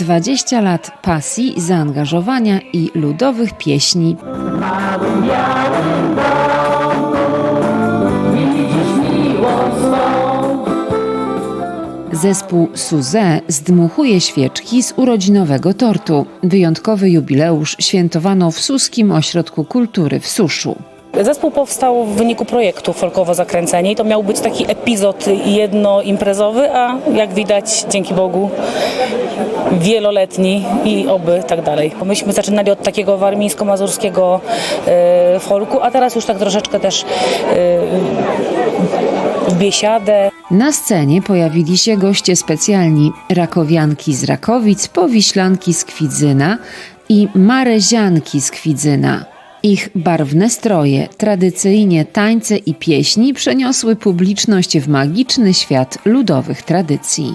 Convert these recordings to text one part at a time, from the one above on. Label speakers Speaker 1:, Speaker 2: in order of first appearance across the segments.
Speaker 1: 20 lat pasji, zaangażowania i ludowych pieśni. Zespół Suze zdmuchuje świeczki z urodzinowego tortu. Wyjątkowy jubileusz świętowano w Suskim Ośrodku Kultury w Suszu.
Speaker 2: Zespół powstał w wyniku projektu Folkowo Zakręcenie i to miał być taki epizod jednoimprezowy, a jak widać, dzięki Bogu, wieloletni i oby tak dalej. Myśmy zaczynali od takiego warmińsko-mazurskiego e, folku, a teraz już tak troszeczkę też e, biesiadę.
Speaker 1: Na scenie pojawili się goście specjalni rakowianki z Rakowic, powiślanki z Kwidzyna i marezianki z Kwidzyna. Ich barwne stroje, tradycyjnie tańce i pieśni przeniosły publiczność w magiczny świat ludowych tradycji.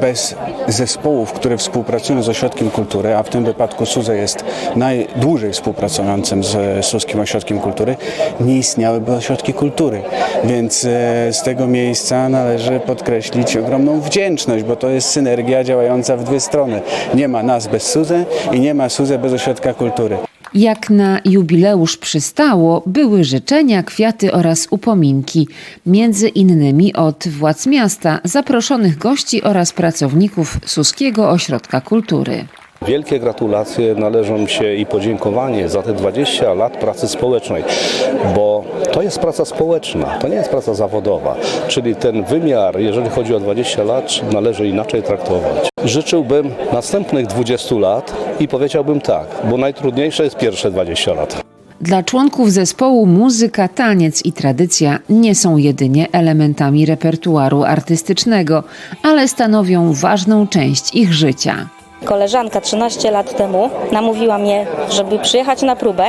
Speaker 3: Bez zespołów, które współpracują z Ośrodkiem Kultury, a w tym wypadku SUZE jest najdłużej współpracującym z Suskim Ośrodkiem Kultury, nie istniałyby ośrodki kultury. Więc e, z tego miejsca należy podkreślić ogromną wdzięczność, bo to jest synergia działająca w dwie strony. Nie ma nas bez SUZE i nie ma SUZE bez Ośrodka Kultury.
Speaker 1: Jak na jubileusz przystało, były życzenia, kwiaty oraz upominki, między innymi od władz miasta, zaproszonych gości oraz pracowników Suskiego Ośrodka Kultury.
Speaker 4: Wielkie gratulacje należą się i podziękowanie za te 20 lat pracy społecznej, bo to jest praca społeczna, to nie jest praca zawodowa, czyli ten wymiar, jeżeli chodzi o 20 lat, należy inaczej traktować. Życzyłbym następnych 20 lat i powiedziałbym tak, bo najtrudniejsze jest pierwsze 20 lat.
Speaker 1: Dla członków zespołu muzyka, taniec i tradycja nie są jedynie elementami repertuaru artystycznego, ale stanowią ważną część ich życia.
Speaker 5: Koleżanka 13 lat temu namówiła mnie, żeby przyjechać na próbę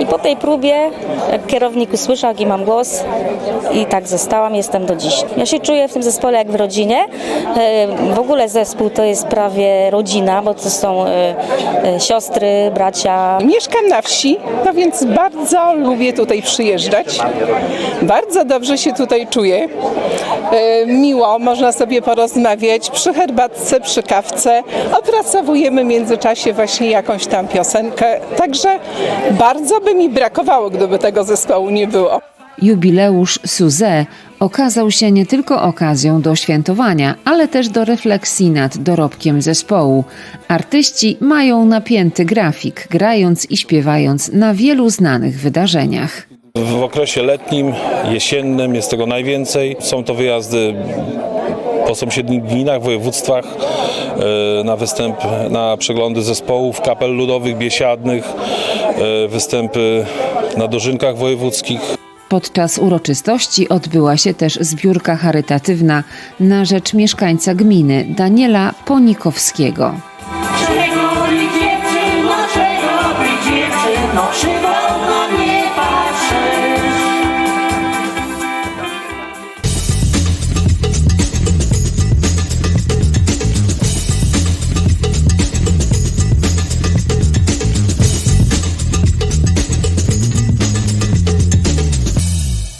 Speaker 5: i po tej próbie kierownik usłyszał, jaki mam głos i tak zostałam, jestem do dziś. Ja się czuję w tym zespole jak w rodzinie. E, W ogóle zespół to jest prawie rodzina, bo to są e, e, siostry, bracia,
Speaker 6: Mieszkam na wsi, no więc bardzo lubię tutaj przyjeżdżać. Bardzo dobrze się tutaj czuję. Miło, można sobie porozmawiać przy herbatce, przy kawce. Opracowujemy w międzyczasie właśnie jakąś tam piosenkę. Także bardzo by mi brakowało, gdyby tego zespołu nie było.
Speaker 1: Jubileusz Suze okazał się nie tylko okazją do świętowania, ale też do refleksji nad dorobkiem zespołu. Artyści mają napięty grafik, grając i śpiewając na wielu znanych wydarzeniach.
Speaker 7: W okresie letnim, jesiennym jest tego najwięcej. Są to wyjazdy po sąsiednich gminach, województwach e, na występ, na przeglądy zespołów, kapel ludowych, biesiadnych, e, występy na dożynkach wojewódzkich.
Speaker 1: Podczas uroczystości odbyła się też zbiórka charytatywna na rzecz mieszkańca gminy Daniela Ponikowskiego.